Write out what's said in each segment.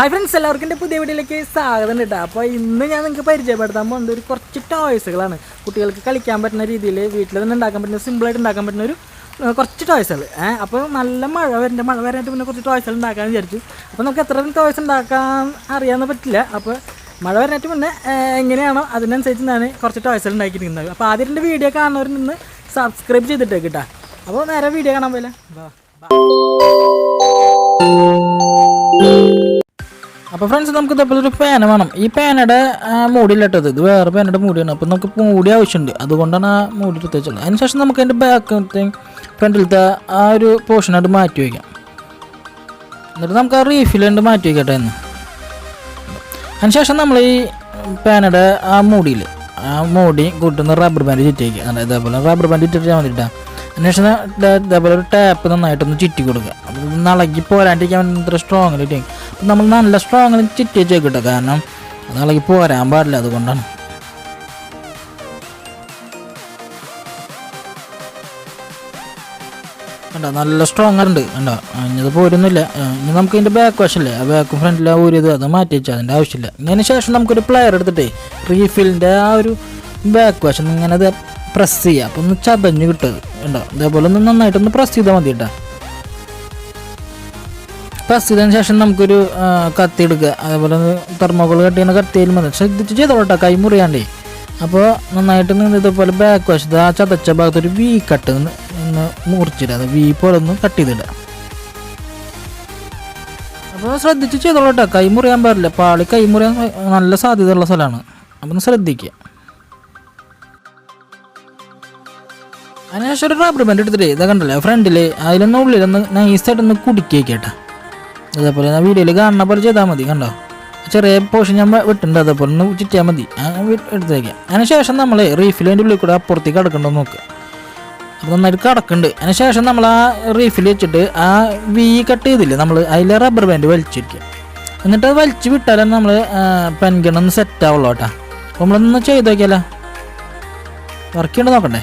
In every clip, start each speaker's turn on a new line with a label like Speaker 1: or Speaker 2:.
Speaker 1: Hi friends എല്ലാവർക്കും എന്റെ പുതിയ വീഡിയോയിലേക്ക് സ്വാഗതം കേട്ടോ. അപ്പോൾ ഇന്ന് ഞാൻ നിങ്ങൾക്ക് പരിചയപ്പെടുത്താൻ പോകുന്നത് ഒരു കുറച്ച് ടോയ്സുകളാണ് കുട്ടികൾക്ക് കളിക്കാൻ പറ്റുന്ന രീതിയിൽ വീട്ടിൽ തന്നെ ഉണ്ടാക്കാൻ പറ്റുന്ന സിമ്പിളായിട്ട് ഉണ്ടാക്കാൻ പറ്റുന്ന ഒരു കുറച്ച് ടോയ്സുകൾ ഏഹ് അപ്പോൾ നല്ല മഴ വരേണ്ട മഴ വരാനായിട്ട് പിന്നെ കുറച്ച് ടോയ്സുകൾ ഉണ്ടാക്കാൻ വിചാരിച്ചു. അപ്പോൾ നമുക്ക് എത്ര ടോയ്സ് ഉണ്ടാക്കാൻ അറിയാമെന്ന് പറ്റില്ല. അപ്പോൾ മഴ വരാനായിട്ട് മുന്നേ എങ്ങനെയാണോ അതിനനുസരിച്ച് ഞാൻ കുറച്ച് ടോയ്സുകൾ ഉണ്ടാക്കിയിരിക്കുന്നത്. അപ്പോൾ ആദ്യം വീഡിയോ കാണുന്നവരിൽ നിന്ന് സബ്സ്ക്രൈബ് ചെയ്തിട്ടേ കേട്ടോ. അപ്പോൾ നേരെ വീഡിയോ കാണാൻ പോലെ അപ്പോൾ ഫ്രണ്ട്സ് നമുക്ക് ഇതേപോലെ ഒരു പേന വേണം. ഈ പേനയുടെ മൂടിയിലിട്ടത്. ഇത് വേറെ പേനയുടെ മൂടിയാണ്. അപ്പോൾ നമുക്ക് മൂടി ആവശ്യമുണ്ട്. അതുകൊണ്ടാണ് ആ മൂടി എടുത്ത് അതിനുശേഷം നമുക്ക് അതിന്റെ ബാക്ക് ഫ്രണ്ടിലത്തെ ആ ഒരു പോർഷനായിട്ട് മാറ്റി വയ്ക്കാം എന്നിട്ട് നമുക്ക് ആ റീഫിലുണ്ട് മാറ്റി വയ്ക്കട്ടെ എന്ന്. അതിനുശേഷം നമ്മൾ ഈ പേനയുടെ ആ മൂടിയിൽ ആ മൂടി കൂട്ടുന്ന റബ്ബർ ബാൻഡ് ചുറ്റി വയ്ക്കുക ഇതേപോലെ റബ്ബർ ബാൻഡ് ചുറ്റിട്ടാൽ മതിട്ടാ അതിനുശേഷം ദേ- ഇതേപോലെ ഒരു ടാപ്പ് നന്നായിട്ടൊന്ന് ചിറ്റി കൊടുക്കുക. അപ്പോൾ ഇളകി പോരാണ്ടിരിക്കാൻ ഇത്ര സ്ട്രോങ്ങിൽ ഇട്ടേ അപ്പം നമ്മൾ നല്ല സ്ട്രോങ്ങിൽ ചിറ്റി വെച്ച് വെക്കട്ടെ കാരണം ഇളകി പോരാൻ പാടില്ല. അതുകൊണ്ടാണ്. കണ്ടോ? നല്ല സ്ട്രോങ് ഉണ്ട് കണ്ടോ? ഇനിയത് പോരുന്നില്ല ഇനി നമുക്ക് ഇതിന്റെ ബാക്ക് വശമല്ലേ ആ ബാക്കും ഫ്രണ്ടിലെ ഊരിയത് അത് മാറ്റി വെച്ചാൽ അതിന്റെ ആവശ്യമില്ല. ഇതിന് ശേഷം നമുക്കൊരു പ്ലെയർ എടുത്തിട്ട് റീഫിലിന്റെ ആ ഒരു ബാക്ക് വശം ഇങ്ങനെ അത് പ്രസ് ചെയ്യുക അപ്പം ഒന്ന് ചതഞ്ഞ് കിട്ടും കണ്ടോ ഇതേപോലെ ഒന്ന് നന്നായിട്ടൊന്ന് പ്രസ് ചെയ്താൽ മതി കേട്ടോ പ്രസ് ചെയ്തതിന് ശേഷം നമുക്കൊരു കത്തി എടുക്കുക അതേപോലെ തെർമോകോൾ കട്ട് ചെയ്യുന്ന കത്തിയിൽ മതി. ശ്രദ്ധിച്ച് ചെയ്തോളട്ടോ കൈ മുറിയാണ്ടേ. അപ്പോൾ നന്നായിട്ട് നിന്ന് ഇതേപോലെ ബാക്ക് വശത്ത് ആ ചതച്ച ഭാഗത്തൊരു വി കട്ട് ഒന്ന് മുറിച്ചിടുക. അത് വി പോലെ ഒന്ന് കട്ട് ചെയ്തിടുക. അപ്പോൾ ശ്രദ്ധിച്ച് ചെയ്തോളട്ടോ കൈ മുറിയാൻ പാടില്ല. പാളി കൈ മുറിയാൻ നല്ല സാധ്യതയുള്ള സ്ഥലമാണ്. ഒന്ന് ശ്രദ്ധിക്കുക. അതിനുശേഷം ഒരു റബ്ബർ ബാൻഡ് എടുത്തിട്ട് ഇതാ കണ്ടല്ലേ ഫ്രണ്ടിൽ അതിലൊന്ന് ഉള്ളിലൊന്ന് നൈസായിട്ടൊന്ന് ഒന്ന് കുടിക്കേക്കട്ടെ അതേപോലെ ഞാൻ വീഡിയോയിൽ കാണുന്ന പോലെ ചെയ്താൽ മതി കണ്ടോ? ചെറിയ പോർഷൻ ഞാൻ വിട്ടുണ്ട് അതേപോലെ ഒന്ന് ചുറ്റിയാൽ മതി. എടുത്തേക്കാം. അതിന് ശേഷം നമ്മൾ റീഫിലിന്റെ ഉള്ളിൽ കൂടെ അപ്പുറത്തേക്ക് കിടക്കണ്ടോ നോക്കുക അപ്പോൾ നന്നായിട്ട് കിടക്കുന്നുണ്ട് അതിനുശേഷം നമ്മൾ ആ റീഫിൽ വെച്ചിട്ട് ആ വി കട്ട് ചെയ്തില്ല നമ്മൾ അതിലെ റബ്ബർ ബാൻഡ് വലിച്ചിരിക്കുക. എന്നിട്ട് അത് വലിച്ചു വിട്ടാലും നമ്മൾ പെൻഗൺ സെറ്റ് ആവുള്ളൂ കേട്ടോ. അപ്പോൾ നമ്മളൊന്ന് ചെയ്ത് വർക്ക് ചെയ്യണ്ട നോക്കണ്ടേ?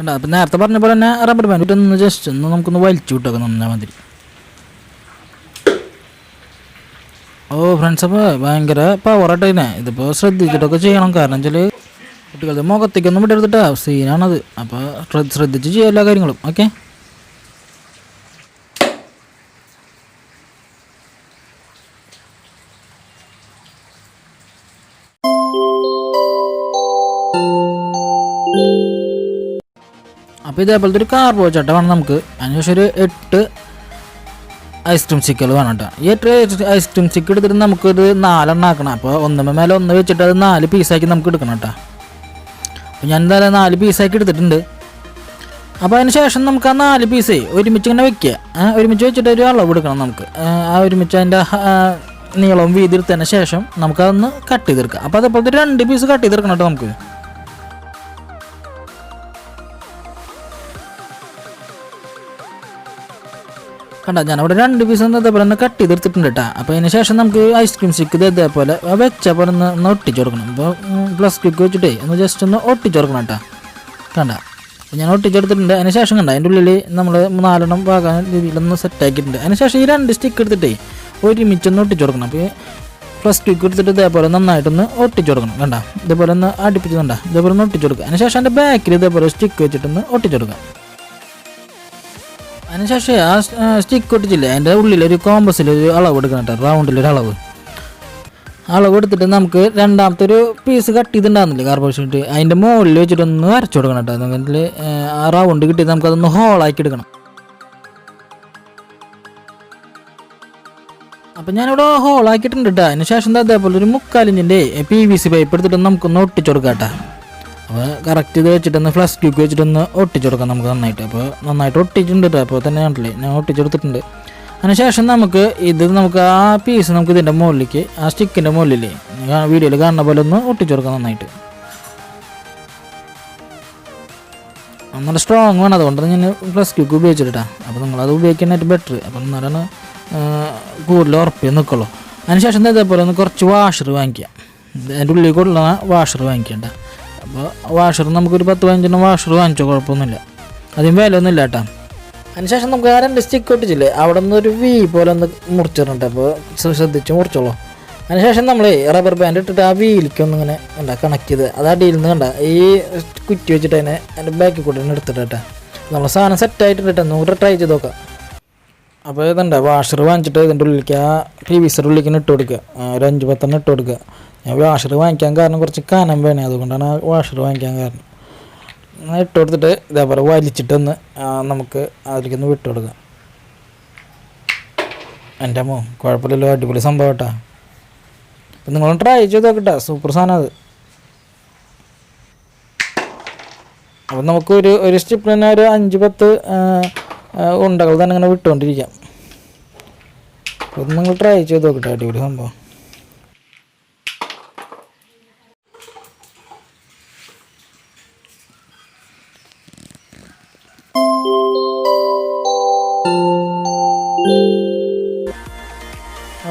Speaker 1: കണ്ടോ അപ്പം നേരത്തെ പറഞ്ഞ പോലെ തന്നെ റബ്ബർ ബാൻഡ് ഒന്ന് ജസ്റ്റ് ഒന്ന് നമുക്കൊന്ന് വലിച്ചു വിട്ടൊക്കെ നന്നാ മതി. ഓ ഫ്രണ്ട്സ് അപ്പോൾ ഭയങ്കര പവറായിട്ട് തന്നെ ഇതിപ്പോൾ ശ്രദ്ധിച്ചിട്ടൊക്കെ ചെയ്യണം. കാരണം വെച്ചാൽ കുട്ടികളുടെ മുഖത്തേക്കൊന്നും വിടരുതിട്ടാ സീനാണത് അപ്പോൾ ശ്ര- ശ്രദ്ധിച്ച് ചെയ്യാം എല്ലാ കാര്യങ്ങളും. ഓക്കെ അപ്പോൾ ഇതേപോലത്തെ ഒരു കാർബോ ചട്ട വേണം നമുക്ക്. അതിനുശേഷം ഒരു എട്ട് ഐസ്ക്രീം സ്റ്റിക്കുകൾ വേണം കേട്ടോ. ഈ എട്ട് ഐസ്ക്രീം സ്റ്റിക്ക് എടുത്തിട്ട് നമുക്കൊരു നാലെണ്ണം ആക്കണം. അപ്പോൾ ഒന്നുമ്മ മേലെ ഒന്ന് വെച്ചിട്ട് അത് നാല് പീസാക്കി നമുക്ക് എടുക്കണം കേട്ടോ. അപ്പോൾ ഞാൻ എന്തായാലും നാല് പീസാക്കി എടുത്തിട്ടുണ്ട്. അപ്പോൾ അതിന് ശേഷം നമുക്ക് ആ നാല് പീസ് ഒരുമിച്ച് ഇങ്ങനെ വെക്കുക. ഒരുമിച്ച് വെച്ചിട്ട് ഒരു അളവ് എടുക്കണം നമുക്ക്. ആ, ഒരുമിച്ച് അതിന്റെ നീളവും വീതി എടുത്തതിന് ശേഷം നമുക്കതൊന്ന് കട്ട് ചെയ്തെടുക്കാം. അപ്പോൾ അതേപോലത്തെ രണ്ട് പീസ് കട്ട് ചെയ്തെടുക്കണം കേട്ടോ നമുക്ക്. കണ്ട ഞാൻ അവിടെ രണ്ട് പീസ് ഇതേപോലെ ഒന്ന് കട്ട് ചെയ്തെടുത്തിട്ടുണ്ട് കേട്ടോ അപ്പോൾ അതിന് ശേഷം നമുക്ക് ഐസ്ക്രീം സ്റ്റിക്ക് ഇത് ഇതേപോലെ വെച്ച പോലെ ഒന്ന് ഒന്ന് ഒട്ടിച്ച് കൊടുക്കണം. അപ്പോൾ പ്ലസ് സ്റ്റിക്ക് വെച്ചിട്ടേ ഒന്ന് ജസ്റ്റ് ഒന്ന് ഒട്ടിച്ച് കൊടുക്കണം കേട്ടോ കണ്ട? ഞാൻ ഒട്ടിച്ചെടുത്തിട്ടുണ്ട് അതിന് ശേഷം കണ്ട അതിന്റെ ഉള്ളിൽ നമ്മൾ നാലെണ്ണം പാകാൻ രീതിയിലൊന്ന് സെറ്റ് ആക്കിയിട്ടുണ്ട്. അതിന് ശേഷം ഈ രണ്ട് സ്റ്റിക്ക് എടുത്തിട്ടേ ഒരുമിച്ചൊന്ന് ഒട്ടിച്ച് കൊടുക്കണം. അപ്പോൾ പ്ലസ് ടു എടുത്തിട്ട് ഇതേപോലെ നന്നായിട്ടൊന്ന് ഒട്ടിച്ച് കൊടുക്കണം. കണ്ട? ഇതേപോലെ ഒന്ന് അടുപ്പിച്ച് കണ്ട? ഇതേപോലെ ഒന്ന് ഒട്ടിച്ച് കൊടുക്കുക. അതിന് ശേഷം അതിന്റെ ബാക്കിൽ ഇതേപോലെ സ്റ്റിക്ക് വെച്ചിട്ടൊന്ന് ഒട്ടിച്ച് കൊടുക്കാം അതിനുശേഷം ആ സ്റ്റിക്ക് ഒട്ടിച്ചില്ലേ? അതിന്റെ ഉള്ളിലൊരു ഒരു അളവ് എടുക്കണം കേട്ടോ. റൗണ്ടിലൊരു അളവ്. അളവ് എടുത്തിട്ട് നമുക്ക് രണ്ടാമത്തെ ഒരു പീസ് കട്ട് ചെയ്തിട്ടുണ്ടാകുന്നില്ലേ കാർബൺ ഷീറ്റ് അതിന്റെ മുകളിൽ വെച്ചിട്ട് ഒന്ന് വരച്ചു കൊടുക്കണം കേട്ടോ. അതിൽ ആ റൗണ്ട് കിട്ടി നമുക്കതൊന്ന് ഹോളാക്കി എടുക്കണം. അപ്പം ഞാനിവിടെ ഹോളാക്കിയിട്ടുണ്ട് കേട്ടോ. അതിന് ശേഷം അതേപോലെ ഒരു മുക്കാലിഞ്ചിന്റെ പി വി സി പൈപ്പ് എടുത്തിട്ട് നമുക്കൊന്ന് ഒട്ടിച്ചു കൊടുക്കാം കേട്ടോ. അപ്പോൾ കറക്റ്റ് ഇത് വെച്ചിട്ടൊന്ന് ഫ്ലസ് ക്യൂക്ക് വെച്ചിട്ടൊന്ന് ഒട്ടിച്ചു കൊടുക്കാം നമുക്ക് നന്നായിട്ട്. അപ്പോൾ നന്നായിട്ട് ഒട്ടിച്ചിട്ടുണ്ട് അപ്പോൾ തന്നെ കണ്ടില്ലേ ഞാൻ ഒട്ടിച്ചെടുത്തിട്ടുണ്ട് അതിനുശേഷം നമുക്ക് ഇത് നമുക്ക് ആ പീസ് നമുക്ക് ഇതിന്റെ മുകളിലേക്ക് ആ സ്റ്റിക്കിന്റെ മുകളിലേ വീഡിയോയിൽ കാണുന്ന പോലെ ഒന്ന് ഒട്ടിച്ചു കൊടുക്കാം നന്നായിട്ട്. നല്ല സ്ട്രോങ് വേണം അതുകൊണ്ട് ഞാൻ പ്ലസ് ക്യൂക്ക് ഉപയോഗിച്ചിട്ടാ അപ്പോൾ നിങ്ങളത് ഉപയോഗിക്കാനായിട്ട് ബെറ്റർ അപ്പം എന്നാലാണ് കൂടുതൽ ഉറപ്പ് നിൽക്കുള്ളൂ അതിനുശേഷം ഇതേപോലെ ഒന്ന് കുറച്ച് വാഷർ വാങ്ങിക്കുക അതിന്റെ ഉള്ളിൽ കൊള്ളുന്ന വാഷർ വാങ്ങിക്കണ്ട അപ്പോൾ വാഷർ നമുക്കൊരു പത്ത് പതിനഞ്ചെണ്ണം വാഷർ വാങ്ങിച്ചോ കുഴപ്പമൊന്നുമില്ല. അതിന് വില ഒന്നുമില്ല കേട്ടോ. അതിനുശേഷം നമുക്ക് ആ രണ്ട് സ്റ്റിക്ക് ഒട്ടിച്ചില്ലേ അവിടെ നിന്ന് ഒരു വി പോലെ ഒന്ന് മുറിച്ചിട്ടുണ്ട് അപ്പോൾ ശ്രദ്ധിച്ച് മുറിച്ചോളൂ. അതിനുശേഷം നമ്മൾ റബ്ബർ ബാൻഡ് ഇട്ടിട്ട് ആ വീലിക്ക് ഒന്ന് ഇങ്ങനെ എന്താ കണക്ട് ചെയ്ത് അത് അടിയിൽ നിന്ന് കണ്ട ഈ കുറ്റി വെച്ചിട്ട് അതിനെ അതിന്റെ ബാക്കിൽ കൂടെ എടുത്തിട്ട് കേട്ടോ. നമ്മൾ സാധനം സെറ്റ് ആയിട്ടുണ്ട് കേട്ടോ നമുക്ക് ട്രൈ ചെയ്ത് നോക്കാം. അപ്പോൾ ഇതുണ്ട്. വാഷർ വാങ്ങിച്ചിട്ട് ഇതിന്റെ ഉള്ളിലേക്ക് ആ ടിവിസർ ഉള്ളിലേക്ക് ഇട്ട് കൊടുക്കുക. ഒരു അഞ്ച് പത്തെണ്ണം ഇട്ട് കൊടുക്കുക. ഞാൻ വാഷർ വാങ്ങിക്കാൻ കാരണം കുറച്ച് കനം വേണേ. അതുകൊണ്ടാണ് ആ വാഷർ വാങ്ങിക്കാൻ കാരണം. ഇട്ട് കൊടുത്തിട്ട് ഇതേപോലെ വലിച്ചിട്ടൊന്ന് നമുക്ക് അതിലേക്കൊന്ന് വിട്ട് കൊടുക്കാം. എന്റെ അമ്മോ കുഴപ്പമില്ലല്ലോ. അടിപൊളി സംഭവം കേട്ടോ അപ്പം നിങ്ങളൊന്ന് ട്രൈ ചെയ്ത് നോക്കട്ടെ. സൂപ്പർ സാധനം അത്. അപ്പം നമുക്ക് ഒരു ഒരു തന്നെ ഒരു അഞ്ച് പത്ത് ഉണ്ടകൾ തന്നെ ഇങ്ങനെ വിട്ടുകൊണ്ടിരിക്കാം. അപ്പം നിങ്ങൾ ട്രൈ ചെയ്ത് നോക്കട്ടെ അടിപൊളി സംഭവം.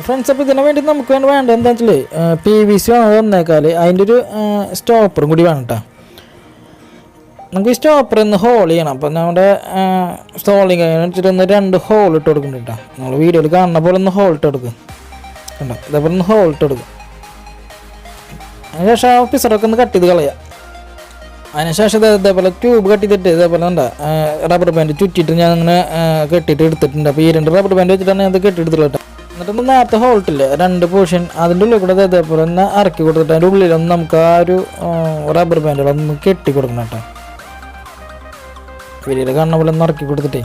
Speaker 1: ഫ്രണ്ട്സ് അപ്പോൾ ഇതിനു വേണ്ടി നമുക്ക് വേണ്ട വേണ്ട എന്താ വെച്ചാൽ പി വി സി വേണം വന്നേക്കാൽ അതിന്റെ ഒരു സ്റ്റോപ്പറും കൂടി വേണം കേട്ടോ നമുക്ക് ഈ സ്റ്റോപ്പർ ഒന്ന് ഹോൾ ചെയ്യണം. അപ്പം നമ്മുടെ സ്റ്റോളിങ് വെച്ചിട്ട് രണ്ട് ഹോൾ ഇട്ട് കൊടുക്കുന്നുണ്ട് കേട്ടോ നമ്മൾ വീഡിയോയിൽ കാണുന്ന പോലെ ഒന്ന് ഹോൾ ഇട്ട് കൊടുക്കും. കണ്ടോ? ഇതേപോലെ ഒന്ന് ഹോൾ ഇട്ട് കൊടുക്കും. അതിനുശേഷം ആ പിസറൊക്കെ ഒന്ന് കട്ട് ചെയ്ത് കളയാം. അതിനുശേഷം ഇത് ഇതേപോലെ ട്യൂബ് കട്ട് ചെയ്തിട്ട് ഇതേപോലെ എന്താ റബ്ബർ ബാൻഡ് ചുറ്റിയിട്ട് ഞാൻ അങ്ങനെ കെട്ടിയിട്ട് എടുത്തിട്ടുണ്ട്. അപ്പോൾ ഈ രണ്ട് റബ്ബർ ബാൻഡ് വെച്ചിട്ടാണ് ഞാൻ അത് കെട്ടിയെടുത്തുള്ളത് കേട്ടോ എന്നിട്ട് നമ്മൾ നേരത്തെ ഹോൾട്ടില്ല രണ്ട് പോർഷൻ അതിന്റെ ഉള്ളിൽ കൂടെ ഇത് ഇതേപോലെ ഒന്ന് ഇറക്കി കൊടുത്തിട്ട് അതിന്റെ ഉള്ളിലൊന്ന് നമുക്ക് ആ ഒരു റബ്ബർ ബാൻഡുകളൊന്ന് കെട്ടി കൊടുക്കണം കേട്ടോ വലിയ കാണുന്ന പോലെ ഒന്ന് ഇറക്കി കൊടുത്തിട്ടേ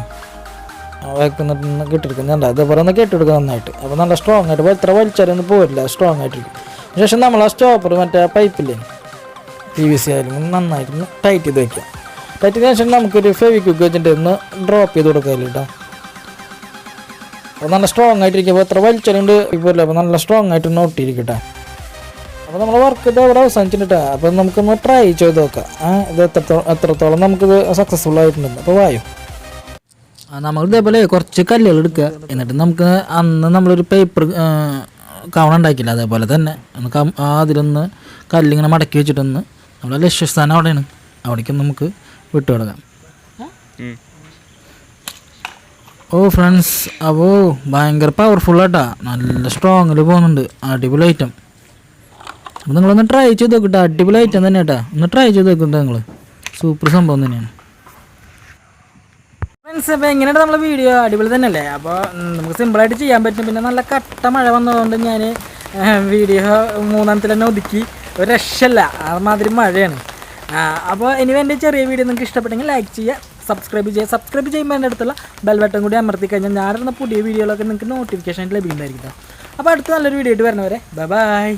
Speaker 1: വെക്കുന്നിട്ട് കെട്ടിയെടുക്കുന്നുണ്ട്. അതേപോലെ ഒന്ന് കെട്ടിയെടുക്കുക നന്നായിട്ട്. അപ്പോൾ നല്ല സ്ട്രോങ് ആയിട്ട് എത്ര വലിച്ചാലൊന്നും പോരില്ല. സ്ട്രോങ് ആയിട്ടിരിക്കും. ശേഷം നമ്മൾ ആ സ്റ്റോപ്പർ മറ്റേ പൈപ്പില്ലേ പി വി സി ആയാലും നന്നായിട്ട് ടൈറ്റ് ചെയ്ത് വയ്ക്കാം ടൈറ്റ് ചെയ്തതിന് ശേഷം നമുക്കൊരു ഫെവിക്വിക്ക് വെച്ചിട്ട് ഒന്ന് ഡ്രോപ്പ് ചെയ്ത് കൊടുക്കാമല്ലോ കേട്ടോ അപ്പോൾ നല്ല സ്ട്രോങ് ആയിട്ടിരിക്കും അപ്പോൾ എത്ര വലിച്ചാലുണ്ട് ഇപ്പോൾ അപ്പോൾ നല്ല സ്ട്രോങ് ആയിട്ട് ഒന്ന് ഒട്ടിയിരിക്കട്ടെ അപ്പോൾ നമ്മൾ വർക്ക് ഇത് അവിടെ അവസാനിച്ചിട്ടാ അപ്പോൾ നമുക്കൊന്ന് ട്രൈ ചെയ്ത് നോക്കാം. ആ ഇത് എത്രത്തോളം എത്രത്തോളം നമുക്കിത് സക്സസ്ഫുൾ ആയിട്ടുണ്ട് അപ്പോൾ വായു. നമ്മൾ ഇതേപോലെ കുറച്ച് കല്ലുകൾ എടുക്കുക. എന്നിട്ട് നമുക്ക് അന്ന് നമ്മളൊരു പേപ്പർ കവണ ഉണ്ടാക്കില്ല അതേപോലെ തന്നെ നമുക്ക് ആ അതിലൊന്ന് കല്ലിങ്ങനെ മടക്കി വെച്ചിട്ടൊന്ന് നമ്മുടെ ലക്ഷ്യസ്ഥാനം അവിടെയാണ്. അവിടേക്ക് നമുക്ക് വിട്ടു കൊടുക്കാം. ഓ ഫ്രണ്ട്സ് അപ്പോൾ ഭയങ്കര പവർഫുള്ളാട്ടാ നല്ല സ്ട്രോങ്ങിൽ പോകുന്നുണ്ട്. അടിപൊളി ഐറ്റം അപ്പോൾ നിങ്ങളൊന്ന് ട്രൈ ചെയ്ത് നോക്കട്ടെ അടിപൊളി ഐറ്റം തന്നെ കേട്ടോ ഒന്ന് ട്രൈ ചെയ്ത് നോക്കട്ടെ നിങ്ങൾ സൂപ്പർ സംഭവം തന്നെയാണ്. ഫ്രണ്ട്സ് അപ്പോൾ എങ്ങനെയാണ് നമ്മൾ വീഡിയോ അടിപൊളി തന്നെയല്ലേ? അപ്പോൾ നമുക്ക് സിമ്പിളായിട്ട് ചെയ്യാൻ പറ്റും. പിന്നെ നല്ല കട്ട മഴ വന്നതുകൊണ്ട് ഞാൻ വീഡിയോ മൂന്നാമത്തിൽ തന്നെ ഒതുക്കി. ഒരു രക്ഷല്ല അതുമാതിരി മഴയാണ്. അപ്പോൾ ഇനി എന്റെ ചെറിയ വീഡിയോ നിങ്ങൾക്ക് ഇഷ്ടപ്പെട്ടെങ്കിൽ ലൈക്ക് ചെയ്യുക സബ്സ്ക്രൈബ് ചെയ്യുക. സബ്സ്ക്രൈബ് ചെയ്യുമ്പോൾ എന്റെ അടുത്തുള്ള ബെൽ ബട്ടൺ കൂടി അമർത്തി കഴിഞ്ഞാൽ ഞാനിടുന്ന പുതിയ വീഡിയോകളൊക്കെ നിങ്ങൾക്ക് നോട്ടിഫിക്കേഷൻ ലഭിക്കുന്നതായിരിക്കും അപ്പോൾ അടുത്ത നല്ലൊരു വീഡിയോ ആയിട്ട് വരണവരെ ബൈ